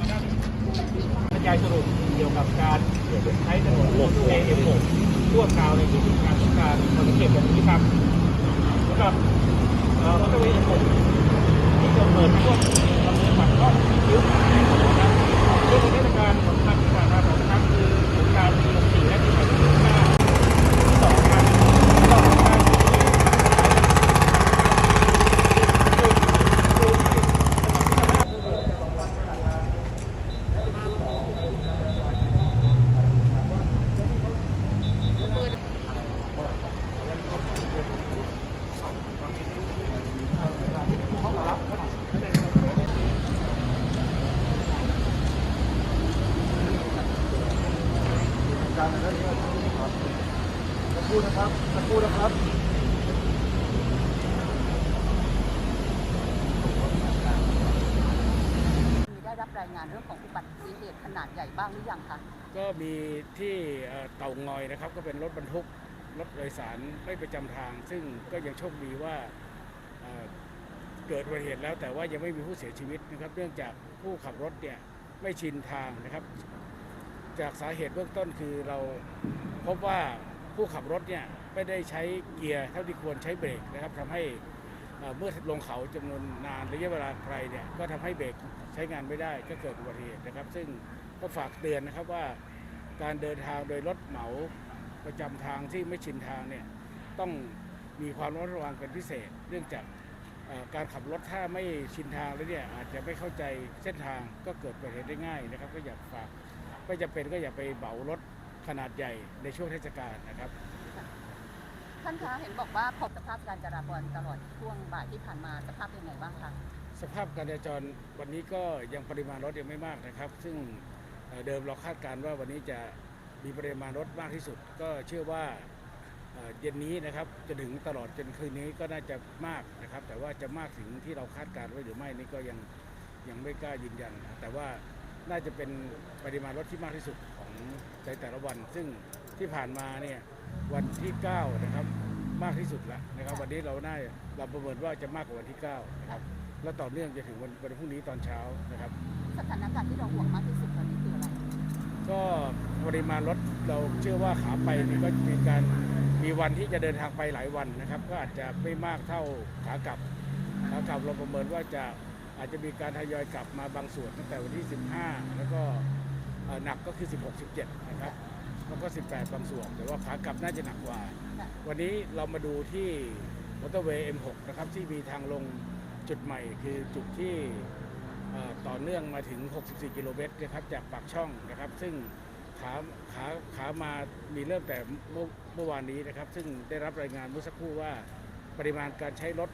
บรรยายสรุปเกี่ยวกับการใช้ถนนมอเอร์เวย์ M6 ทั่วคราวในที่ทำการต้องการขอสังเกตแบบนี้ครับสำหรับรถเอเอ็มหกย์ M6 ที่จะเปิดช่วงดำเนินปากช่องที่คิ้วนะครับเรื่องเทศกาลสำคัญที่ผ่านมาสองครั้งคือสงกรารปี64และปีใหม่ปี65สองครั้งก็สงกรานต์ปีนี้ การนะครับสักครู่นะครับสักครู่นะครับมีได้รับรายงานเรื่องของอุบัติเหตุขนาดใหญ่บ้างหรือยังคะก็มีที่เอ่อเต่างอยนะครับ ก็เป็นรถบรรทุกรถโดยสารไม่ประจำทาง ซึ่งก็ยังโชคดีว่าเอ่อเกิดอุบัติเหตุแล้วแต่ว่ายังไม่มีผู้เสียชีวิตนะครับ เนื่องจากผู้ขับรถเนี่ยไม่ชินทางนะครับ จากสาเหตุเบื้องต้นคือเราพบว่าผู้ขับรถเนี่ยไม่ได้ใช้เกียร์เท่าที่ควรใช้เบรกนะครับทำให้เมื่อลงเขาจำนวนนานระยะเวลาไกลเนี่ยก็ทำให้เบรกใช้งานไม่ได้ก็เกิดอุบัติเหตุนะครับ ซึ่งก็ฝากเตือนนะครับว่าการเดินทางโดยรถเหมาประจำทางที่ไม่ชินทางเนี่ยต้องมีความระมัดระวังเป็นพิเศษ เนื่องจากการขับรถถ้าไม่ชินทางแล้วเนี่ยอาจจะไม่เข้าใจเส้นทางก็เกิดอุบัติเหตุได้ง่ายนะครับ ก็อยากฝาก ไม่จำเป็นก็อย่าไปเหมารถขนาดใหญ่ในช่วงเทศกาลนะครับ ท่านคะเห็นบอกว่าพบสภาพการจราจรตลอดช่วงบ่ายที่ผ่านมาสภาพเป็นไงบ้างคะสภาพการจราจรวันนี้ก็ยังปริมาณรถยังไม่มากนะครับ ซึ่งเอ่อเดิมเราคาดการณ์ว่าวันนี้จะมีปริมาณรถมากที่สุด ก็เชื่อว่าเอ่อเย็นนี้นะครับจะถึงตลอดจนคืนนี้ก็น่าจะมากนะครับ แต่ว่าจะมากถึงที่เราคาดการณ์ไว้หรือไม่นี่ก็ยังยังไม่กล้ายืนยัน แต่ว่า น่าจะเป็นปริมาณรถที่มากที่สุดของในแต่ละวัน ซึ่งที่ผ่านมาเนี่ยวันที่ 9 นะครับมากที่สุดแล้วนะครับ วันนี้เราน่าเราประเมินว่าจะมากกว่าวันที่ 9 นะครับ แล้วต่อเนื่องจะถึงวันวันพรุ่งนี้ตอนเช้านะครับ สถานการณ์ที่เราห่วงมากที่สุดตอนนี้คืออะไร ก็ปริมาณรถเราเชื่อว่าขาไปนี่ก็มีการมีวันที่จะเดินทางไปหลายวันนะครับ ก็อาจจะไม่มากเท่าขากลับขากลับเราประเมินว่าจะ อาจจะมีการทยอยกลับมาบางส่วนตั้งแต่วันที่ 15 แล้วก็หนักก็คือ 16 17 นะครับแล้วก็ 18 บางส่วน แต่ว่าขากลับน่าจะหนักกว่า วันนี้เรามาดูที่มอเตอร์เวย์ M6 นะครับที่มีทางลงจุดใหม่คือจุดที่ต่อเนื่องมาถึง 64 กิโลเมตรนะครับจากปากช่องนะครับ ซึ่งขาขาขามามีเริ่มแต่เมื่อวานนี้นะครับ ซึ่งได้รับรายงานเมื่อสักครู่ว่าปริมาณการใช้รถ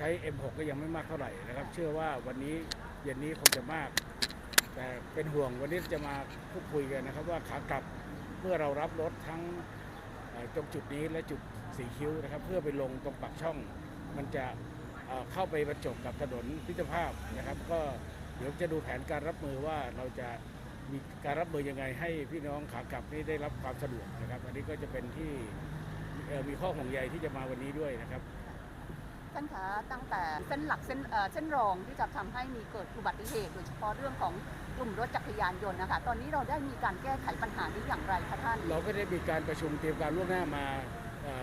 ช้ M6 ก็ยังไม่มากเท่าไหร่นะครับ เชื่อว่าวันนี้เย็นนี้คงจะมาก แต่เป็นห่วงวันนี้จะมาพูดคุยกันนะครับ ว่าขากลับเมื่อเรารับรถทั้งตรงจุดนี้และจุดสีคิ้วนะครับ เพื่อไปลงตรงปากช่อง มันจะเข้าไปบรรจบกับถนนพิจภาพนะครับ ก็เดี๋ยวจะดูแผนการรับมือว่าเราจะมีการรับมือยังไงให้พี่น้องขากลับนี่ได้รับความสะดวกนะครับ อันนี้ก็จะเป็นที่มีข้อห่วงใยที่จะมาวันนี้ด้วยนะครับานคะตั้งแต่เส้นหลักเส้นเส้นรองที่จะทำให้มีเกิดอุบัติเหตุโดยเฉพาะเรื่องของกลุ่มรถจักรยานยนต์นะคะตอนนี้เราได้มีการแก้ไขปัญหานี้อย่างไรคะท่าน เราก็ได้มีการประชุมเตรียมการล่วงหน้ามา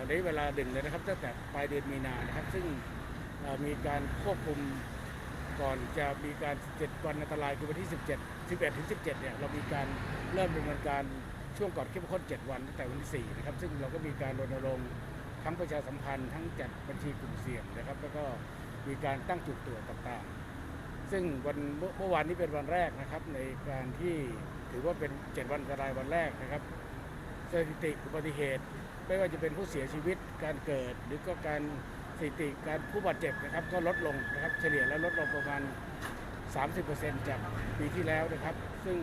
ในเวลาหนึ่งเลยนะครับตั้งแต่ปลายเดือนมีนานะครับ ซึ่งมีการควบคุมก่อนจะมีการ 7 วันอันตรายคือวันที่ 17 11ถึง17 เนี่ยเรามีการเริ่มดำเนินการช่วงก่อนเข้มข้น 7 วันตั้งแต่วันที่ 4 นะครับ ซึ่งเราก็มีการรณรงค์ ทั้งประชาสัมพันธ์ทั้งจัดบัญชีกลุ่มเสี่ยงนะครับ แล้วก็มีการตั้งจุดตรวจต่างๆ ซึ่งวันเมื่อวานนี้เป็นวันแรกนะครับ ในการที่ถือว่าเป็น7วันอันตรายวันแรกนะครับสถิติอุบัติเหตุ ไม่ว่าจะเป็นผู้เสียชีวิตการเกิด หรือก็การสถิติการผู้บาดเจ็บนะครับ ก็ลดลงนะครับ เฉลี่ยแล้วลดลงประมาณ 30%จากปีที่แล้วนะครับ ซึ่ง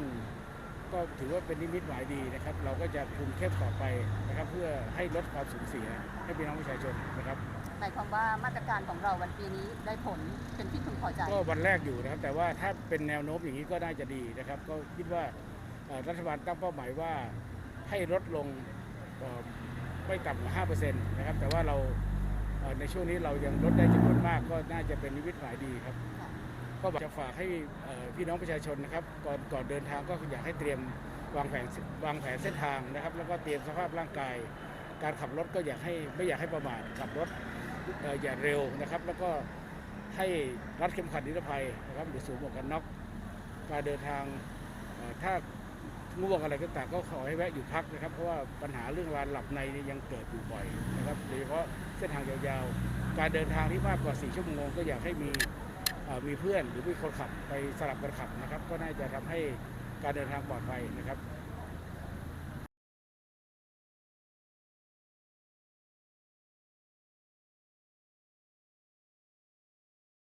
ก็ถือว่าเป็นนิมิตหมายดีนะครับ เราก็จะคุมเข้มต่อไปนะครับ เพื่อให้ลดความสูญเสียให้พี่น้องประชาชนนะครับหมายความว่ามาตรการของเราวันปีนี้ได้ผลเป็นที่พึงพอใจก็วันแรกอยู่นะครับ แต่ว่าถ้าเป็นแนวโน้มอย่างนี้ก็น่าจะดีนะครับ ก็คิดว่าเอ่อรัฐบาลตั้งเป้าหมายว่าให้ลดลงเอ่อไม่ต่ำกว่า5%นะครับแต่ว่าเราเอ่อในช่วงนี้เรายังลดได้จำนวนมากก็น่าจะเป็นนิมิตหมายดีครับค่ะ ก็จะฝากให้พี่น้องประชาชนนะครับก่อนก่อนเดินทางก็อยากให้เตรียมวางแผนวางแผนเส้นทางนะครับ แล้วก็เตรียมสภาพร่างกาย การขับรถก็อยากให้ไม่อยากให้ประมาทขับรถอออย่าเร็วนะครับ แล้วก็ให้รัดเข็มขัดนิรภัยนะครับหรือสวมหมวกกันน็อกการเดินทางถ้าง่วงอะไรก็ต่างก็ขอให้แวะอยู่พักนะครับ เพราะว่าปัญหาเรื่องการหลับในยังเกิดอยู่บ่อยนะครับโดยเฉพาะเส้นทางยาวๆ การเดินทางที่มากกว่า 4 ชั่วโมงก็อยากให้มี มีเพื่อนหรือมีคนขับไปสลับกันขับนะครับ ก็น่าจะทำให้การเดินทางปลอดภัยนะครับ